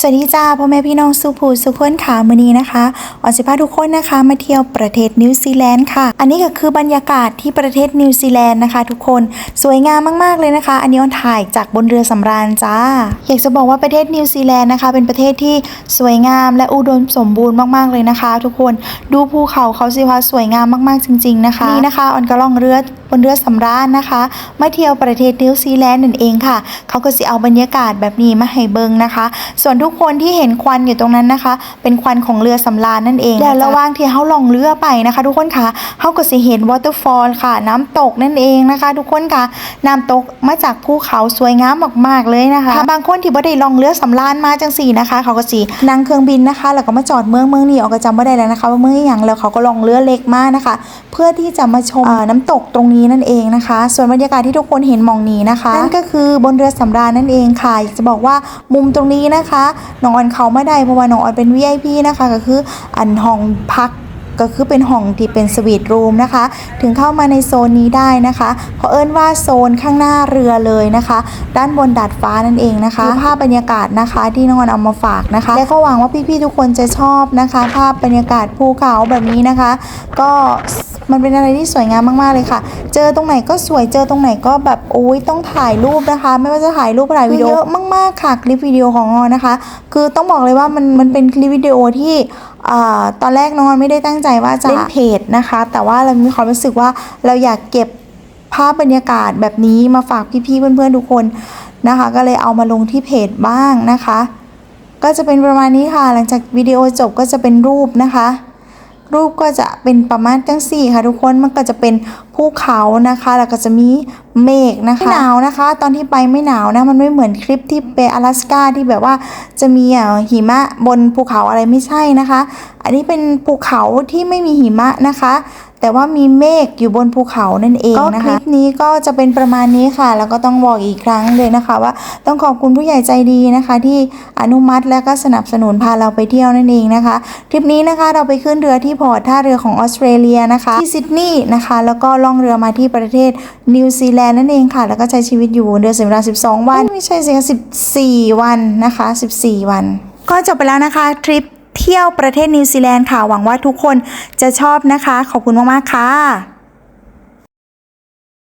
สวัสดีจ้าพ่อแม่พี่น้องสุภูสุขคนขามือนี้นะคะออนสิพาทุกคนนะคะ มาเที่ยวประเทศนิวซีแลนด์ค่ะ อันนี้ก็คือบรรยากาศที่ประเทศนิวซีแลนด์นะคะ ทุกคนสวยงามมากๆเลยนะคะ อันนี้ออนถ่ายจากบนเรือสำราญจ้า อยากจะบอกว่าประเทศนิวซีแลนด์นะคะ เป็นประเทศที่สวยงามและอุดมสมบูรณ์มากๆเลยนะคะ ทุกคนดูภูเขาเขาสิคะสวยงามมากๆจริง ๆนะคะนี่นะคะออนก็ล่องเรือ บนเรือสำราญนะคะ มาเที่ยวประเทศนิวซีแลนด์นั่นเองค่ะ เขาก็สิเอาบรรยากาศแบบนี้มาให้เบิงนะคะ ส่วนทุกคนที่เห็นควันอยู่ตรงนั้นนะคะ เป็นควันของเรือสำราญนั่นเองแล้วระหว่างที่เขาลองเรือไปนะคะ ทุกคนค่ะเขาก็สิเห็นวอเตอร์ฟอลค่ะ น้ำตกนั่นเองนะคะ ทุกคนค่ะน้ำตกมาจากภูเขาสวยงามมากๆเลยนะคะถ้าบางคนที่บ่ได้ลองเรือสำราญมาจังสี่นะคะ เขาก็สินั่งเครื่องบินนะคะ แล้วก็มาจอดเมืองเมืองนี้ออกก็จำไม่ได้แล้วนะคะว่าเมืองอย่างแล้วเขาก็ลองเรือเล็กมากนะคะ เพื่อที่จะมาชมน้ำตกตรงนี้นั่นเองนะคะ ส่วนบรรยากาศที่ทุกคนเห็นมองนี้นะคะนั่นก็คือบนเรือสำราญนั่นเองค่ะอยากจะบอกว่ามุมตรงนี้นะคะน้องออนเขาไม่ได้เพราะว่าน้องออนเป็น VIP นะคะก็คืออันห้องพักก็คือเป็นห้องที่เป็นสวีทรูมนะคะ ถึงเข้ามาในโซนนี้ได้นะคะเพราะเอิ้นว่าโซนข้างหน้าเรือเลยนะคะ ด้านบนดาดฟ้านั่นเองนะคะภาพบรรยากาศนะคะที่น้องออนเอามาฝากนะคะ และก็หวังว่าพี่ๆทุกคนจะชอบนะคะ ภาพบรรยากาศภูเขาแบบนี้นะคะ ก็ มันเป็นอะไรที่สวยงามมากๆเลยค่ะ เจอตรงไหนก็สวยเจอตรงไหนก็แบบโอ้ยต้องถ่ายรูปนะคะ ไม่ว่าจะถ่ายรูปถ่ายวิดีโอเยอะมากๆค่ะคลิปวิดีโอของออนนะคะ คือต้องบอกเลยว่ามันมันเป็นคลิปวิดีโอที่อ่าตอนแรกน้องออนไม่ได้ตั้งใจว่าจะเล่นเพจนะคะ แต่ว่าเรามีความรู้สึกว่าเราอยากเก็บภาพบรรยากาศแบบนี้มาฝากพี่ๆเพื่อนๆทุกคนนะคะ ก็เลยเอามาลงที่เพจบ้างนะคะ ก็จะเป็นประมาณนี้ค่ะ หลังจากวิดีโอจบก็จะเป็นรูปนะคะ รูปก็จะเป็นประมาณจังสี่ค่ะทุกคนมันก็จะเป็นภูเขานะคะ แล้วก็จะมี เมฆนะคะไม่หนาวนะคะ ตอนที่ไปไม่หนาวนะมันไม่เหมือนคลิปที่ไป阿拉สกาที่แบบว่าจะมีอะหิมะบนภูเขาอะไรไม่ใช่นะคะ อันนี้เป็นภูเขาที่ไม่มีหิมะนะคะแต่ว่ามีเมฆอยู่บนภูเขานั่นเองนะคะ คลิปนี้ก็จะเป็นประมาณนี้ค่ะ แล้วก็ต้องบอกอีกครั้งเลยนะคะ ว่าต้องขอบคุณผู้ใหญ่ใจดีนะคะ ที่อนุมัติและก็สนับสนุนพาเราไปเที่ยวนั่นเองนะคะ ทริปนี้นะคะเราไปขึ้นเรือที่พอร์ตท่าเรือของออสเตรเลียนะคะ ที่ซิดนีย์นะคะ แล้วก็ล่องเรือมาที่ประเทศนิวซีแลนด์นั่นเองค่ะ แล้วก็ใช้ชีวิตอยู่เดือเสียเวลา 12 วัน ไม่ใช่สิคะ14 วันนะคะ 14 วัน ก็จบไปแล้วนะคะทริปเที่ยวประเทศนิวซีแลนด์ค่ะ หวังว่าทุกคนจะชอบนะคะ ขอบคุณมาก ๆ ค่ะ